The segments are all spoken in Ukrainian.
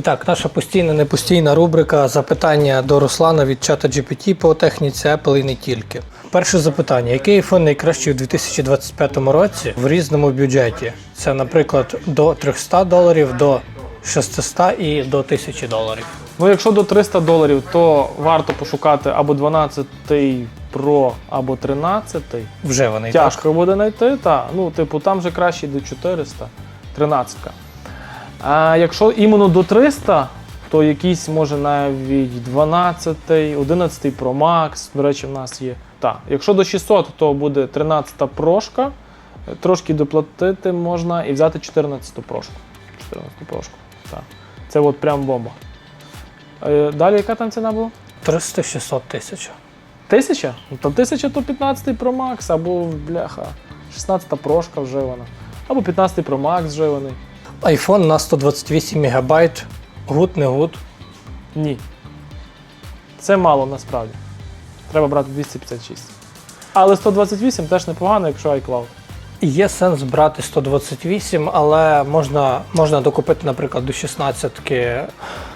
І так, наша постійна непостійна рубрика запитання до Руслана від чата GPT по техніці Apple і не тільки. Перше запитання: який iPhone найкращий у 2025 році в різному бюджеті? Це, наприклад, до 300 доларів, до 600 і до 1000 доларів. Ну, якщо до 300 доларів, то варто пошукати або 12 Pro, або 13. Вже вони так? Тяжко буде знайти, та. Ну, типу, там же краще до 400, 13. А якщо іменно до 300, то якийсь може навіть 12, 11 Pro Max, до речі, в нас є. Так, якщо до 600, то буде 13 прошка. Трошки доплатити можна і взяти 14 прошку. 14 прошку. Так. Це от прям бомба. Е, Далі яка там ціна була? 300-600 тисяч. Тисяча? Ну, то тисяча то 15 Pro Max, або бляха, 16 прошка вживана. Або 15 Pro Max вживаний. iPhone на 128 МБ. Гуд, не гуд. Ні. Це мало насправді. Треба брати 256. Але 128 теж непогано, якщо iCloud. Є сенс брати 128, але можна, можна докупити, наприклад, до 16-ки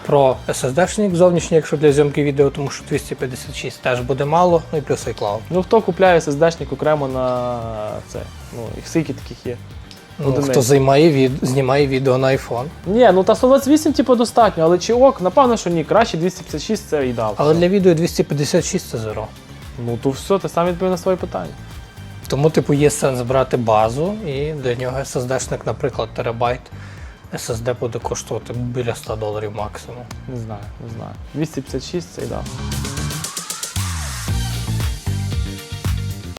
про SSD-шник зовнішній, якщо для зйомки відео, тому що 256 теж буде мало, ну і плюс iCloud. Ну хто купляє SSD-шник окремо на це? Ну, їх скільки таких є. Ну, Одиниць. хто займає від, знімає відео на iPhone. Ні, ну та 128, типу, достатньо, але чи ок, напевно, що ні, краще 256 це ідеал. Але для відео 256 це зеро. Ну то все, ти сам відповів на своє питання. Тому, типу, є сенс брати базу, і для нього SSD-шник, наприклад, терабайт. SSD буде коштувати біля 100 доларів максимум. Не знаю, не знаю. 256 це ідеал.